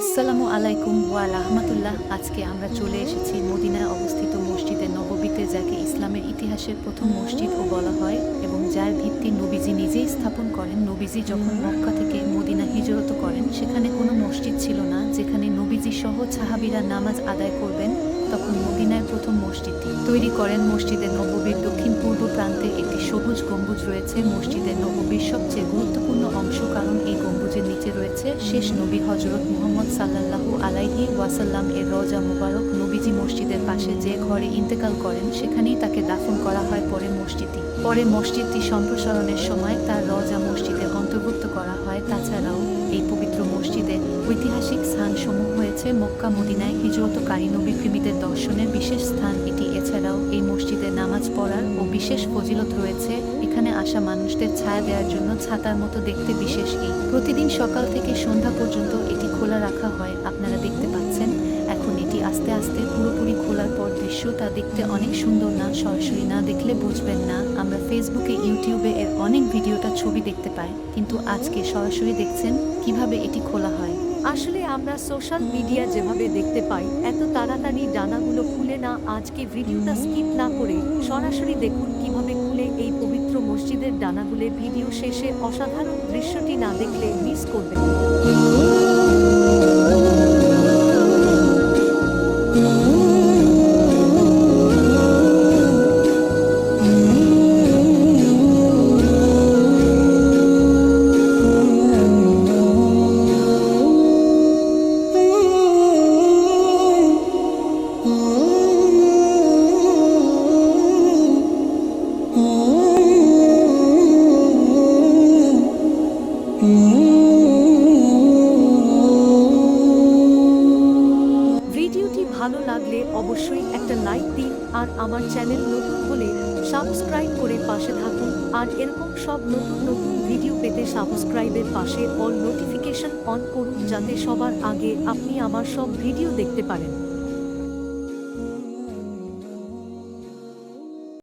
আসসালামু আলাইকুম ওয়া রাহমাতুল্লাহ। আজকে আমরা চলে এসেছি মদিনায় অবস্থিত মসজিদে নববীতে, যাকে ইসলামের ইতিহাসের প্রথম মসজিদও বলা হয় এবং যার ভিত্তি নবীজি নিজেই স্থাপন করেন। নবীজি যখন মক্কা থেকে মদিনা হিজরত করেন, সেখানে কোনো মসজিদ ছিল না যেখানে নবীজি সহ সাহাবিরা নামাজ আদায় করবেন। তখন মদিনায় প্রথম মসজিদটি তৈরি করেন মসজিদের নববীর দক্ষিণ পূর্ব প্রান্তে একটি সবুজ গম্বুজ রয়েছে। মসজিদের নববীর সবচেয়ে গুরুত্বপূর্ণ রয়েছে শেষ নবী হজরত মুহম্মদ সাল্লাল্লাহু আলাইহি ওয়াসাল্লাম এর রজা মুবারক নবীজি মসজিদের পাশে যে ঘরে ইন্তেকাল করেন, সেখানেই তাকে দাফন করা হয় পরে মসজিদটি। পরে মসজিদটি সম্প্রসারণের সময় তার রজা মসজিদে অন্তর্ভুক্ত করা হয়। তাছাড়াও এই পবিত্র মসজিদে ঐতিহাসিক স্থানসমূহ হয়েছে মক্কা, মদিনায় হিজরতকারী নবী প্রেমীদের দর্শনের বিশেষ স্থান এটি এছাড়াও এই মসজিদে নামাজ পড়ার ও বিশেষ ফজিলত রয়েছে। এখানে আসা মানুষদের ছায়া দেওয়ার জন্য ছাতার মতো দেখতে বিশেষ এই। প্রতিদিন সকাল থেকে সন্ধ্যা পর্যন্ত এটি খোলা রাখা হয়। আপনারা দেখতে পাচ্ছেন আস্তে আস্তে পুরোপুরি খোলার পর দৃশ্যটা দেখতে অনেক সুন্দর না, সরাসরি না দেখলে বুঝবেন না। আমরা ফেসবুকে ইউটিউবে এর অনেক ভিডিওটা ছবি দেখতে পাই। কিন্তু আজকে সরাসরি দেখছেন কীভাবে এটি খোলা হয়। আসলে আমরা সোশ্যাল মিডিয়া যেভাবে দেখতে পাই, এত তাড়াতাড়ি ডানাগুলো খুলে না, আজকে ভিডিওটা স্কিপ না করে সরাসরি দেখুন কীভাবে খুলে এই পবিত্র মসজিদের ডানাগুলো। ভিডিও শেষে অসাধারণ দৃশ্যটি না দেখলে মিস করবেন। ভিডিওটি ভালো লাগলে অবশ্যই একটা লাইক দিন আর আমার চ্যানেল নতুন হলে সাবস্ক্রাইব করে পাশে থাকুন। আর এরকম সব নতুন নতুন ভিডিও পেতে সাবস্ক্রাইবের পাশে অল নোটিফিকেশন অন করুন যাতে সবার আগে আপনি আমার সব ভিডিও দেখতে পারেন।